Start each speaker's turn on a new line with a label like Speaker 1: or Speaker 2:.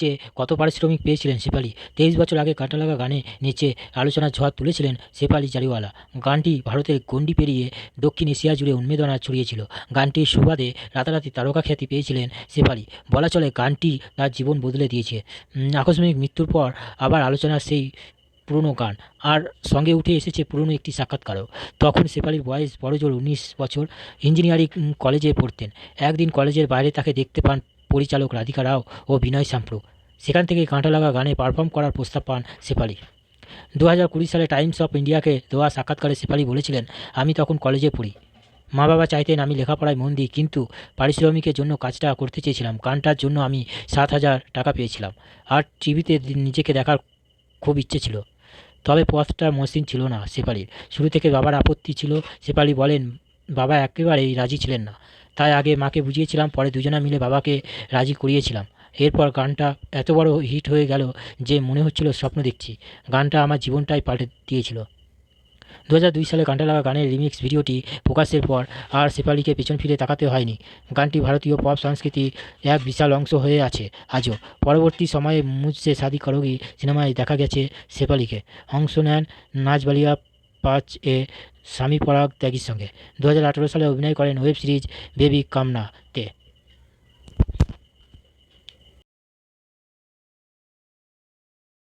Speaker 1: নিচে কত পারিশ্রমিক পেয়েছিলেন শেফালি। তেইশ বছর আগে কাঁটা লাগা গানে নিচে আলোচনার ঝড় তুলেছিলেন শেফালি জারিওয়ালা গানটি ভারতের গণ্ডি পেরিয়ে দক্ষিণ এশিয়া জুড়ে উন্মেদনা ছড়িয়েছিল। গানটির সুবাদে রাতারাতি তারকা খ্যাতি পেয়েছিলেন শেফালি। বলা চলে গানটি তার জীবন বদলে দিয়েছে। আকস্মিক মৃত্যুর পর আবার আলোচনার সেই পুরনো গান। আর সঙ্গে উঠে এসেছে পুরনো একটি সাক্ষাৎকারও। তখন শেফালির বয়স বড়জোর উনিশ বছর। ইঞ্জিনিয়ারিং কলেজে পড়তেন। একদিন কলেজের বাইরে তাকে দেখতে পান পরিচালক রাধিকা রাও ও বিনয় সাম্প্রু। সেখান থেকে কাঁটা লাগা গানে পারফর্ম করার প্রস্তাব পান শেফালি। দু হাজার কুড়ি সালে টাইমস অফ ইন্ডিয়াকে দেওয়া সাক্ষাৎকারে শেফালি বলেছিলেন, আমি তখন কলেজে পড়ি। মা বাবা চাইতেন আমি লেখাপড়ায় মন দিই, কিন্তু পারিশ্রমিকের জন্য কাজটা করতে চেয়েছিলাম। গানটার জন্য আমি সাত হাজার টাকা পেয়েছিলাম। আর টিভিতে নিজেকে দেখার খুব ইচ্ছে ছিল। তবে পথটা মসৃণ ছিল না শেফালির। শুরু থেকে বাবার আপত্তি ছিল। শেফালি বলেন, বাবা একেবারেই রাজি ছিলেন না। তাই আগে মাকে বুঝিয়েছিলাম, পরে দুজনা মিলে বাবাকে রাজি করিয়েছিলাম। এরপর গানটা এত বড় হিট হয়ে গেল যে মনে হচ্ছিল স্বপ্ন দেখছি। গানটা আমার জীবনটাই পাল্টে দিয়েছিল। দু দুই সালে গানটা লাগা গানের রিমিক্স ভিডিওটি প্রকাশের পর আর শেফালিকে পেছন ফিরে তাকাতে হয়নি। গানটি ভারতীয় পপ সংস্কৃতি এক বিশাল অংশ হয়ে আছে আজও। পরবর্তী সময়ে মুঝসে সাদি করোগি সিনেমায় দেখা গেছে শেফালিকে। অংশ নেন নাচ বালিয়া পাঁচ এ স্বামী পরাগ ত্যাগীর সঙ্গে। দু হাজার আঠেরো সালে অভিনয় করেন ওয়েব সিরিজ বেবি কামনাতে।